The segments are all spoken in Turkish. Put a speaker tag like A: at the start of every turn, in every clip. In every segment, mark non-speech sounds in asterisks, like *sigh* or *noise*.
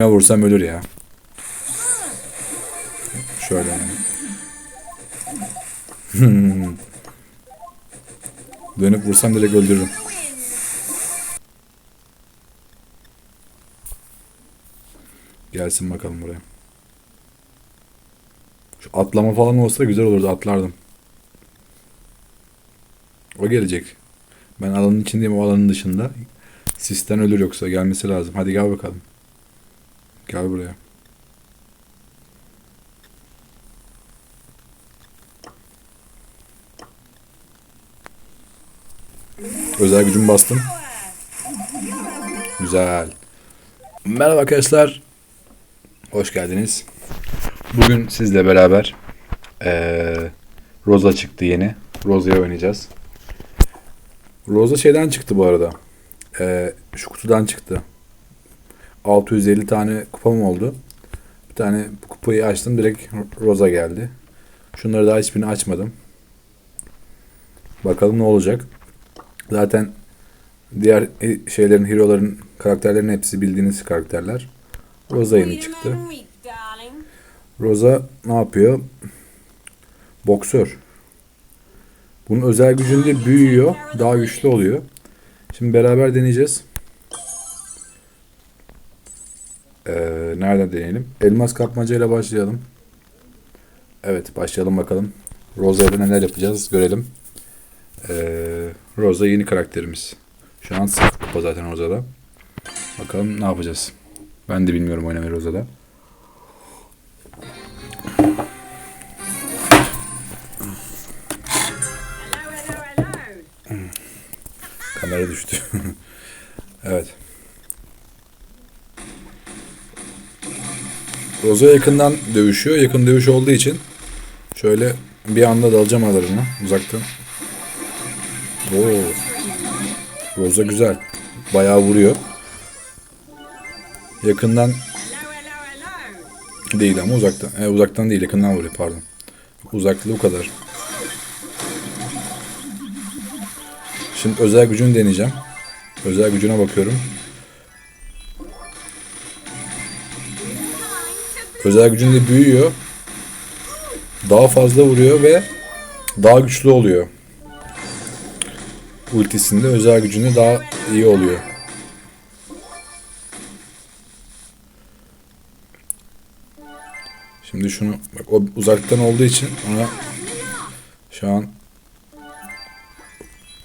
A: Ne vursam ölür ya. Şöyle yani. *laughs* Dönüp vursam direkt öldürürüm. Gelsin bakalım buraya. Şu atlama falan olsa güzel olurdu atlardım. O gelecek. Ben alanın içindeyim o alanın dışında. Sisten ölür yoksa gelmesi lazım. Hadi gel bakalım. Gel buraya. Özel gücümü bastım. Güzel. Merhaba arkadaşlar. Hoş geldiniz. Bugün sizle beraber eee Rosa çıktı yeni. Rosa'yı oynayacağız. Rosa şeyden çıktı bu arada. Eee, şu kutudan çıktı. 650 tane kupam oldu. Bir tane kupayı açtım direkt Rosa geldi. Şunları daha hiçbirini açmadım. Bakalım ne olacak. Zaten diğer he- şeylerin, hero'ların, karakterlerin hepsi bildiğiniz karakterler. Rosa yeni çıktı. Rosa ne yapıyor? Boksör. Bunun özel gücünde büyüyor, daha güçlü oluyor. Şimdi beraber deneyeceğiz. Ee, nereden deneyelim? Elmas kapmacayla başlayalım. Evet başlayalım bakalım. Rosa'da neler yapacağız görelim. Ee, Rosa yeni karakterimiz. Şu an sıfır kupa zaten Rosa'da. Bakalım ne yapacağız. Ben de bilmiyorum oynamayı Rosa'da. Kamera düştü. *laughs* evet. Roza yakından dövüşüyor. Yakın dövüş olduğu için şöyle bir anda dalacağım aralarına uzaktan. Oo. Roza güzel. Bayağı vuruyor. Yakından değil ama uzaktan. E, uzaktan değil yakından vuruyor pardon. Uzaklığı bu kadar. Şimdi özel gücünü deneyeceğim. Özel gücüne bakıyorum. Özel gücünde büyüyor. Daha fazla vuruyor ve daha güçlü oluyor. Ultisinde özel gücünde daha iyi oluyor. Şimdi şunu bak o uzaktan olduğu için ona şu an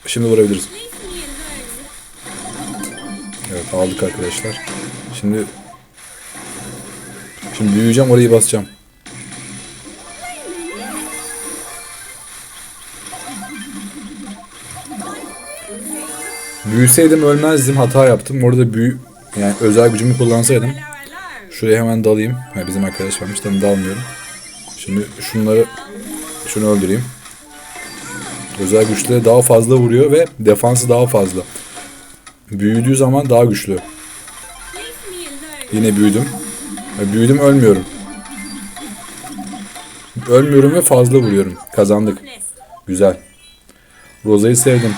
A: şimdi vurabiliriz. Evet aldık arkadaşlar. Şimdi şimdi büyüyeceğim orayı basacağım. Büyüseydim ölmezdim. Hata yaptım. Orada büyü yani özel gücümü kullansaydım. Şuraya hemen dalayım. Ha, bizim arkadaş varmış. Tamam dalmıyorum. Şimdi şunları şunu öldüreyim. Özel güçleri daha fazla vuruyor ve defansı daha fazla. Büyüdüğü zaman daha güçlü. Yine büyüdüm. Büyüdüm ölmüyorum. Ölmüyorum ve fazla vuruyorum. Kazandık. Güzel. Rosa'yı sevdim.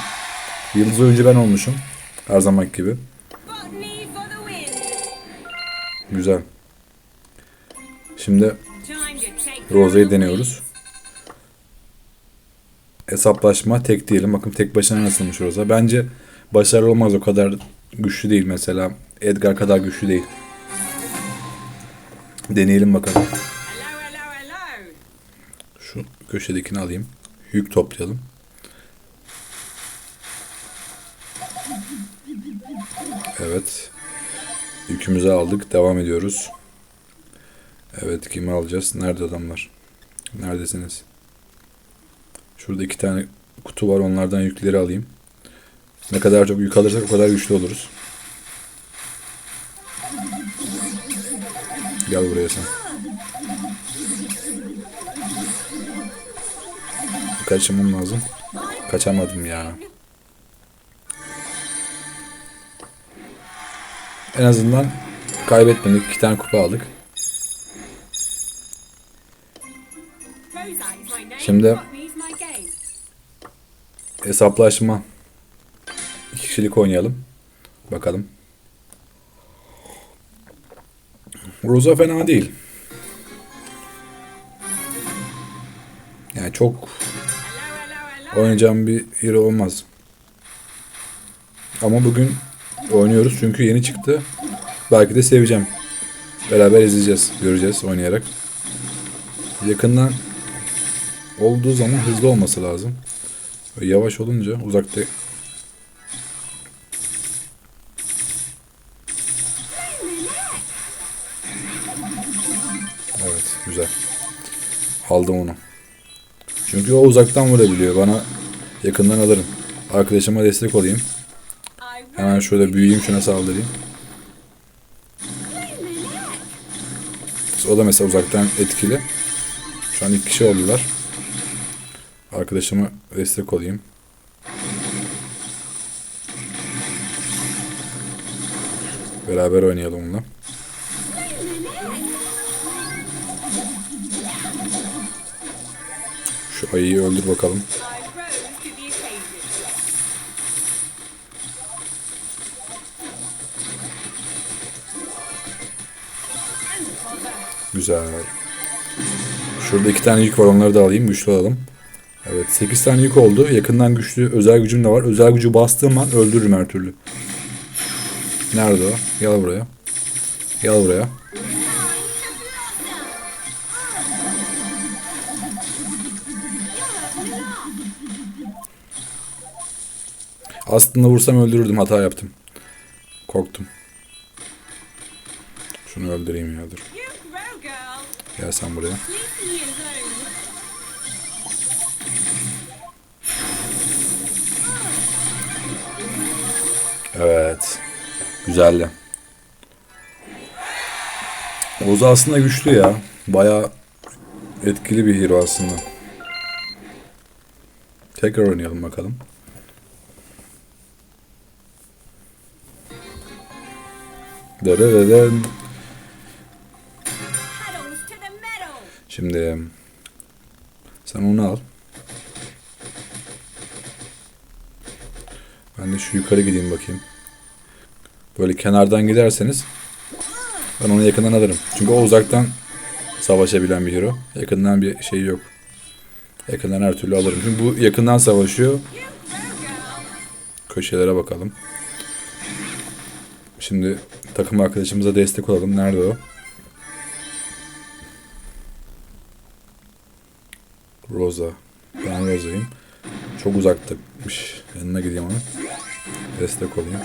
A: Yıldız oyuncu ben olmuşum. Her zaman gibi. Güzel. Şimdi Rosa'yı deniyoruz. Hesaplaşma tek diyelim. Bakın tek başına nasılmış Rosa. Bence başarılı olmaz o kadar güçlü değil mesela. Edgar kadar güçlü değil. Deneyelim bakalım. Şu köşedekini alayım. Yük toplayalım. Evet. Yükümüzü aldık. Devam ediyoruz. Evet kimi alacağız? Nerede adamlar? Neredesiniz? Şurada iki tane kutu var. Onlardan yükleri alayım. Ne kadar çok yük alırsak o kadar güçlü oluruz. Gel buraya sen. Kaçırmam lazım. Kaçamadım ya. En azından kaybetmedik. İki tane kupa aldık. Şimdi hesaplaşma. İki kişilik oynayalım. Bakalım. Rosa fena değil. Yani çok oynayacağım bir hero olmaz. Ama bugün oynuyoruz çünkü yeni çıktı. Belki de seveceğim. Beraber izleyeceğiz, göreceğiz oynayarak. Yakından olduğu zaman hızlı olması lazım. Yavaş olunca uzakta Aldım onu. Çünkü o uzaktan vurabiliyor. Bana yakından alırım. Arkadaşıma destek olayım. Hemen şöyle büyüyeyim şuna saldırayım. O da mesela uzaktan etkili. Şu an iki kişi oldular. Arkadaşıma destek olayım. Beraber oynayalım onunla. Ayıyı öldür bakalım. Güzel. Şurada iki tane yük var onları da alayım güçlü alalım. Evet 8 tane yük oldu. Yakından güçlü özel gücüm de var. Özel gücü bastığım an öldürürüm her türlü. Nerede o? Gel buraya. Gel buraya. Aslında vursam öldürürdüm hata yaptım. Korktum. Şunu öldüreyim ya dur. Gel sen buraya. Evet. Güzeldi. Oza aslında güçlü ya. Baya etkili bir hero aslında. Tekrar oynayalım bakalım.
B: Metal.
A: Şimdi sen onu al. Ben de şu yukarı gideyim bakayım. Böyle kenardan giderseniz ben onu yakından alırım. Çünkü o uzaktan savaşabilen bir hero. Yakından bir şey yok. Yakından her türlü alırım. Çünkü bu yakından savaşıyor. Köşelere bakalım. Şimdi takım arkadaşımıza destek olalım. Nerede o? Rosa. Ben Rosa'yım. Çok uzaktaymış. Yanına gideyim ona. Destek olayım.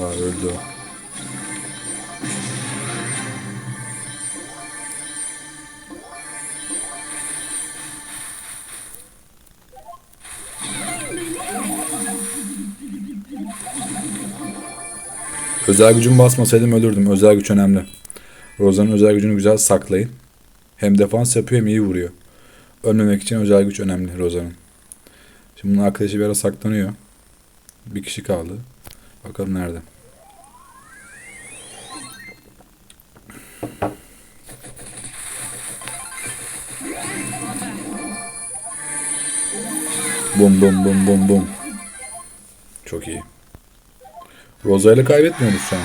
A: Aa öldü o. Özel gücüm basmasaydım ölürdüm. Özel güç önemli. Rosa'nın özel gücünü güzel saklayın. Hem defans yapıyor hem iyi vuruyor. Ölmemek için özel güç önemli Rosa'nın. Şimdi bunun arkadaşı bir ara saklanıyor. Bir kişi kaldı. Bakalım nerede. Bum bum bum bum bum. Çok iyi. Rosa ile kaybetmiyoruz şu an.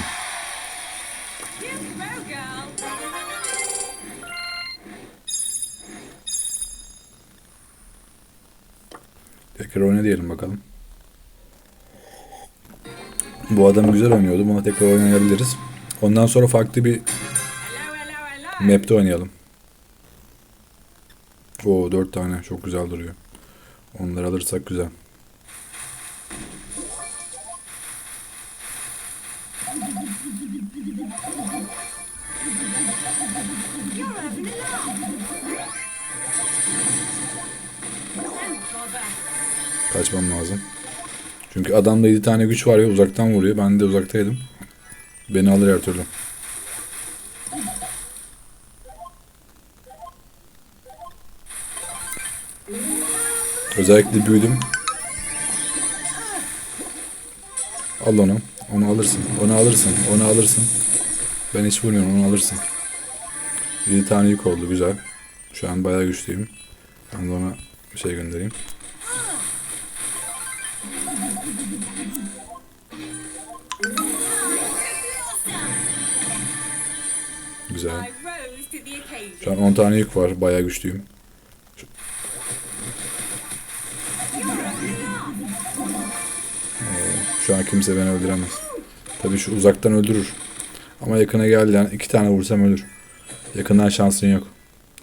A: Tekrar oyna diyelim bakalım. Bu adam güzel oynuyordu. Buna tekrar oynayabiliriz. Ondan sonra farklı bir map'te oynayalım. Oo dört tane çok güzel duruyor. Onları alırsak güzel. Kaçmam lazım. Çünkü adamda 7 tane güç var ya uzaktan vuruyor. Ben de uzaktaydım. Beni alır her türlü. Özellikle büyüdüm. Al onu. Onu alırsın. Onu alırsın. Onu alırsın. Ben hiç vurmuyorum. Onu alırsın. 7 tane yük oldu. Güzel. Şu an bayağı güçlüyüm. Ben de ona bir şey göndereyim. Güzel. Şu an 10 tane yük var. Bayağı güçlüyüm. Şu- Oo, Şu an kimse beni öldüremez. Tabii şu uzaktan öldürür. Ama yakına geldiğinde iki tane vursam ölür. Yakından şansın yok.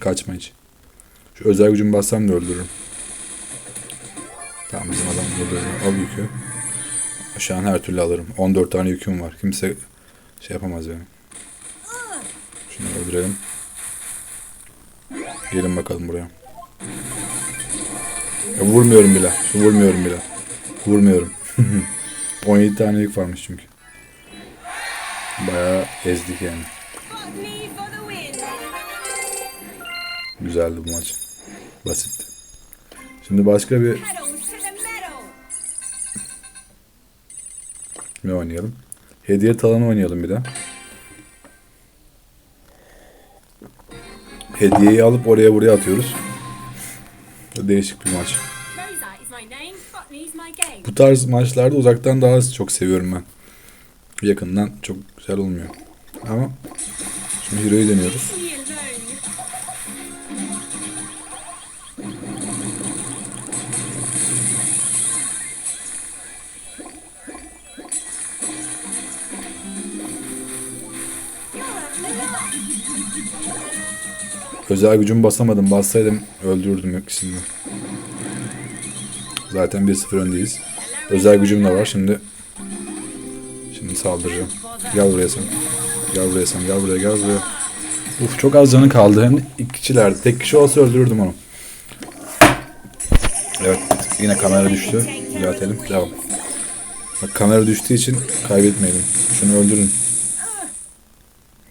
A: Kaçma hiç. Şu özel gücümü bassam da öldürürüm. Tamam bizim adam burada. Al yükü. Şu an her türlü alırım. 14 tane yüküm var. Kimse şey yapamaz beni. Şunu öldürelim. Gelin bakalım buraya. Ya vurmuyorum bile. Vurmuyorum bile. Vurmuyorum. *laughs* 17 tane yük varmış çünkü. Bayağı ezdik yani. Güzeldi bu maç. Basit. Şimdi başka bir ne oynayalım? Hediye talanı oynayalım bir de. Hediyeyi alıp oraya buraya atıyoruz. Değişik bir maç. Bu tarz maçlarda uzaktan daha çok seviyorum ben. Yakından çok güzel olmuyor. Ama şimdi Hero'yu deniyoruz. Özel gücümü basamadım. Bassaydım öldürürdüm ikisini. de. Zaten 1-0 öndeyiz. Özel gücüm de var şimdi. Şimdi saldıracağım. Gel buraya sen. Gel buraya sen. Gel buraya gel buraya. Uf çok az canı kaldı. Hem iki kişilerdi. Tek kişi olsa öldürürdüm onu. Evet yine kamera düştü. Düzeltelim. Devam. Bak kamera düştüğü için kaybetmeyelim. Şunu öldürün.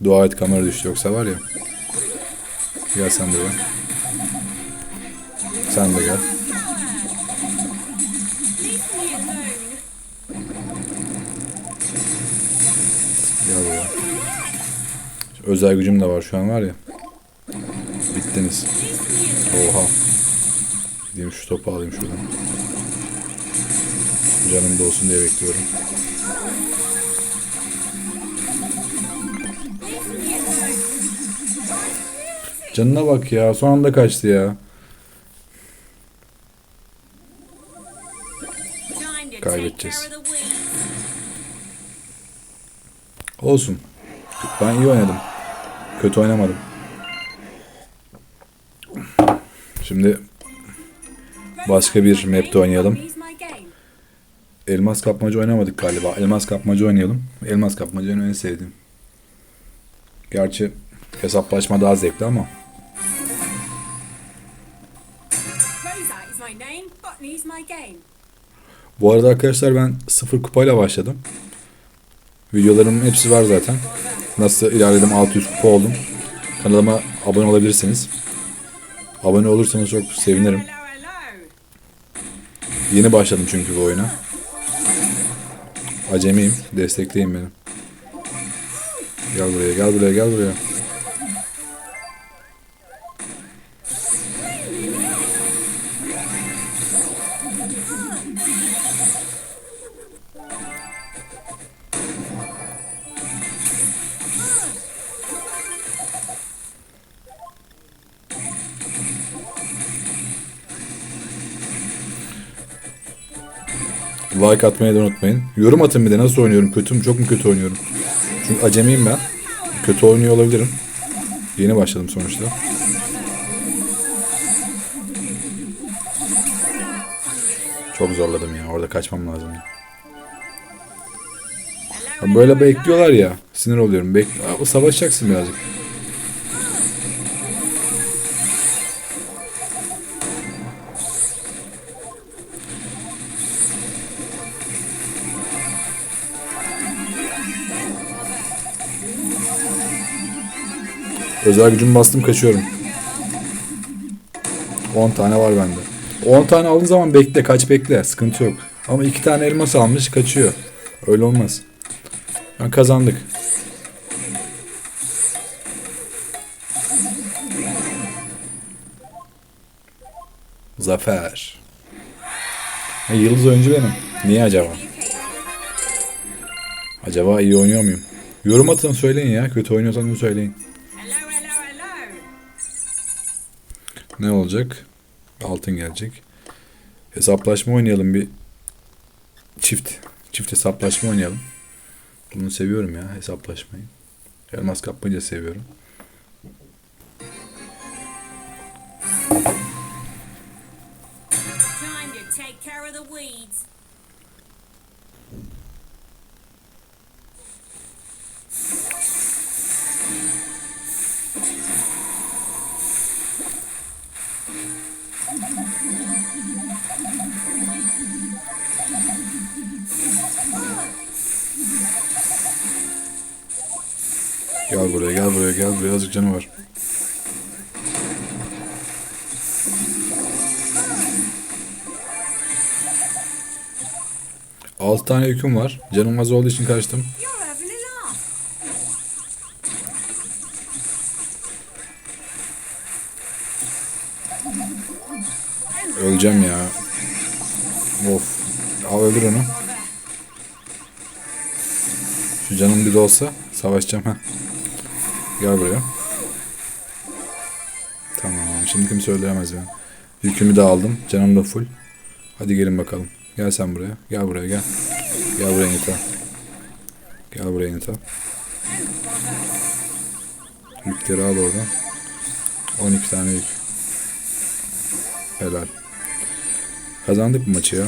A: Dua et kamera düştü yoksa var ya. Gel sen. Sen de gel.
B: Leave me alone.
A: Gel buraya. Özel gücüm de var şu an var ya. Bittiniz. Oha. Gideyim şu topu alayım şuradan. Canım da olsun diye bekliyorum. Canına bak ya. Son anda kaçtı ya. Kaybedeceğiz. Olsun. Ben iyi oynadım. Kötü oynamadım. Şimdi Başka bir map'te oynayalım. Elmas kapmaca oynamadık galiba. Elmas kapmaca oynayalım. Elmas kapmaca benim en sevdiğim. Gerçi hesaplaşma daha zevkli ama. Bu arada arkadaşlar ben sıfır kupayla başladım. Videolarımın hepsi var zaten. Nasıl ilerledim 600 kupa oldum. Kanalıma abone olabilirsiniz. Abone olursanız çok sevinirim. Yeni başladım çünkü bu oyuna. Acemiyim. Destekleyin beni. Gel buraya, gel buraya, gel buraya. Like atmayı da unutmayın. Yorum atın bir de nasıl oynuyorum? Kötü mü? Çok mu kötü oynuyorum? Çünkü acemiyim ben. Kötü oynuyor olabilirim. Yeni başladım sonuçta. Çok zorladım ya. Orada kaçmam lazım. ya. Böyle bekliyorlar ya. Sinir oluyorum. Bek Aa, savaşacaksın birazcık. Özel gücümü bastım kaçıyorum. 10 tane var bende. 10 tane aldığın zaman bekle kaç bekle sıkıntı yok. Ama 2 tane elmas almış kaçıyor. Öyle olmaz. Yani kazandık. Zafer. Ha, yıldız oyuncu benim. Niye acaba? Acaba iyi oynuyor muyum? Yorum atın söyleyin ya. Kötü oynuyorsanız söyleyin. Ne olacak? Altın gelecek. Hesaplaşma oynayalım bir. Çift. Çift hesaplaşma oynayalım. Bunu seviyorum ya hesaplaşmayı. Elmas kapmayı seviyorum.
B: Time to take care of the weeds.
A: Buraya gel buraya azıcık canı var. Altı tane yüküm var. Canım az olduğu için kaçtım. Öleceğim ya. Of. Al öldür onu. Şu canım bir de olsa savaşacağım ha. Gel buraya. Tamam. Şimdi kimse öldüremez beni. Yükümü de aldım. Canım da full. Hadi gelin bakalım. Gel sen buraya. Gel buraya gel. Gel buraya Nita. Gel buraya Nita. Yükleri al oradan. 12 tane yük. Helal. Kazandık bu maçı ya.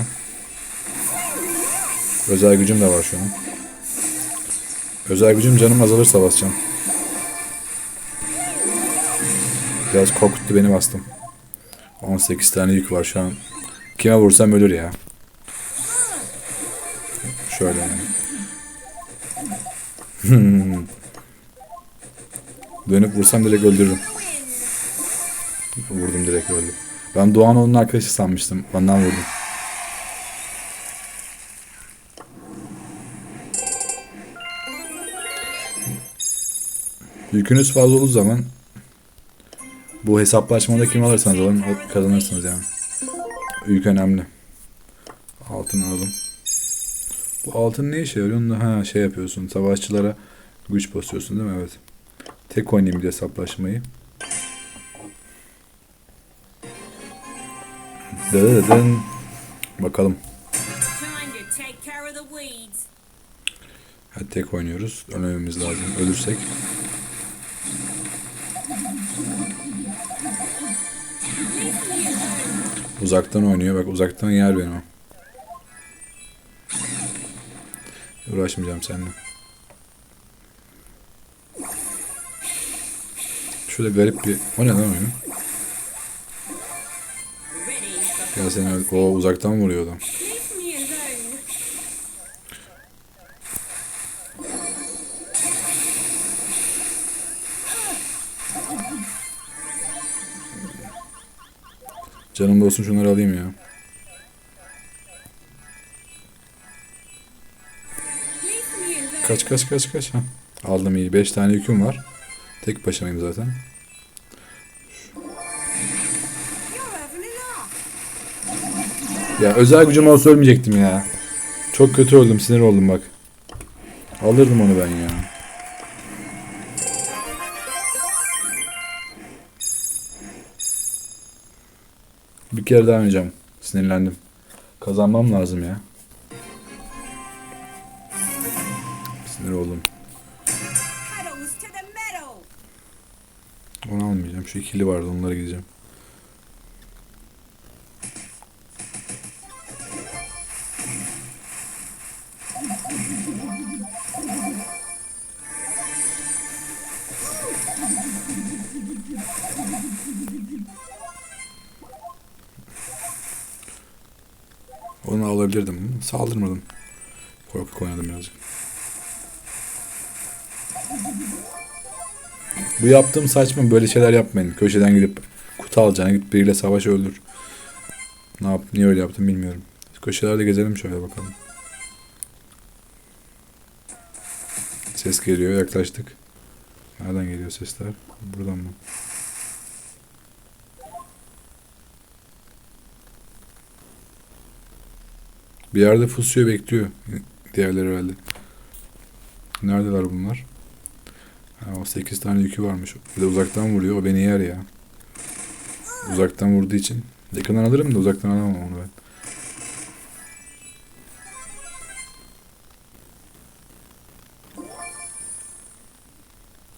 A: Özel gücüm de var şu an. Özel gücüm canım azalırsa basacağım. Biraz korkuttu beni bastım. 18 tane yük var şu an. Kime vursam ölür ya. Şöyle yani. *laughs* Dönüp vursam direkt öldürürüm. Vurdum direkt öldü. Ben Doğan onun arkadaşı sanmıştım. Ondan vurdum. Yükünüz fazla olduğu zaman bu hesaplaşmada kim alırsanız alın kazanırsınız yani. Yük önemli. Altın aldım. Bu altın ne işe yarıyor? Onu ha şey yapıyorsun. Savaşçılara güç basıyorsun değil mi? Evet. Tek oynayayım bir hesaplaşmayı. Dın. Bakalım. Hadi tek oynuyoruz. Ölmememiz lazım. Ölürsek. Uzaktan oynuyor. Bak uzaktan yer beni o. Uğraşmayacağım seninle. Şöyle garip bir... O ne lan oyun?
B: Ready for
A: Gel seni O uzaktan vuruyor adam. Canım olsun şunları alayım ya. Kaç kaç kaç kaç. Heh. Aldım iyi. 5 tane yüküm var. Tek başımayım zaten. Ya özel gücüm olsa ölmeyecektim ya. Çok kötü öldüm. Sinir oldum bak. Alırdım onu ben ya. Bir kere daha oynayacağım. Sinirlendim. Kazanmam lazım ya. Sinir oldum. Onu almayacağım. Şu ikili vardı. Onlara gideceğim. Alabilirdim. Saldırmadım. Korkak oynadım birazcık. Bu yaptığım saçma böyle şeyler yapmayın. Köşeden gidip kutu alacağına gidip biriyle savaş öldür. Ne yap niye öyle yaptım bilmiyorum. Köşelerde gezelim şöyle bakalım. Ses geliyor yaklaştık. Nereden geliyor sesler? Buradan mı? Bir yerde Fusio bekliyor. Diğerleri herhalde. Neredeler bunlar? Ha, o 8 tane yükü varmış. Bir de uzaktan vuruyor. O beni yer ya. Uzaktan vurduğu için. Yakından alırım da uzaktan alamam onu ben.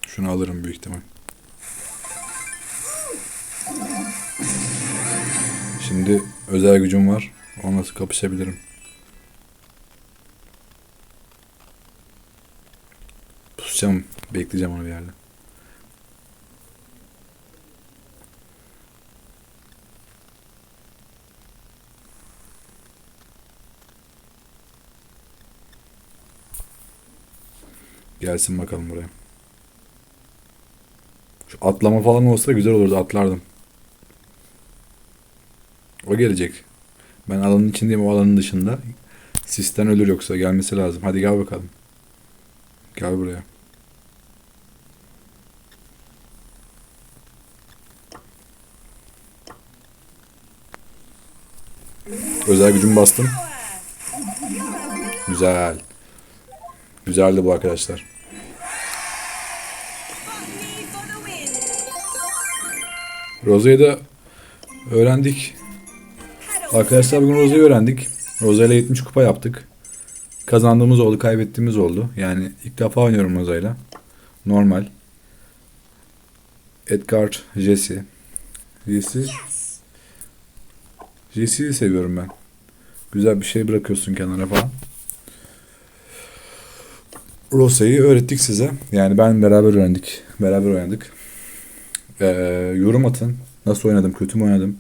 A: Şunu alırım büyük ihtimal. Şimdi özel gücüm var. Onunla kapışabilirim. Pusacağım. Bekleyeceğim onu bir yerde. Gelsin bakalım buraya. Şu atlama falan olsa güzel olurdu atlardım. O gelecek. Ben alanın içindeyim o alanın dışında. Sisten ölür yoksa gelmesi lazım. Hadi gel bakalım. Gel buraya. Özel gücümü bastım. Güzel. Güzeldi bu arkadaşlar. Rose'yi da öğrendik. Arkadaşlar bugün Rose'yi öğrendik. Rose ile 70 kupa yaptık. Kazandığımız oldu, kaybettiğimiz oldu. Yani ilk defa oynuyorum Rose'yla. Normal. Edgar, Jesse. Jesse. Jesse'yi seviyorum ben. Güzel bir şey bırakıyorsun kenara falan. Rose'yi öğrettik size. Yani ben beraber öğrendik. Beraber oynadık. Ee, yorum atın. Nasıl oynadım, kötü mü oynadım?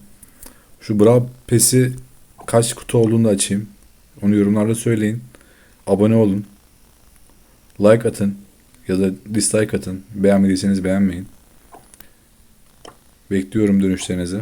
A: Şu Brawl Pass'i kaç kutu olduğunu da açayım. Onu yorumlarda söyleyin. Abone olun. Like atın. Ya da dislike atın. Beğenmediyseniz beğenmeyin. Bekliyorum dönüşlerinizi.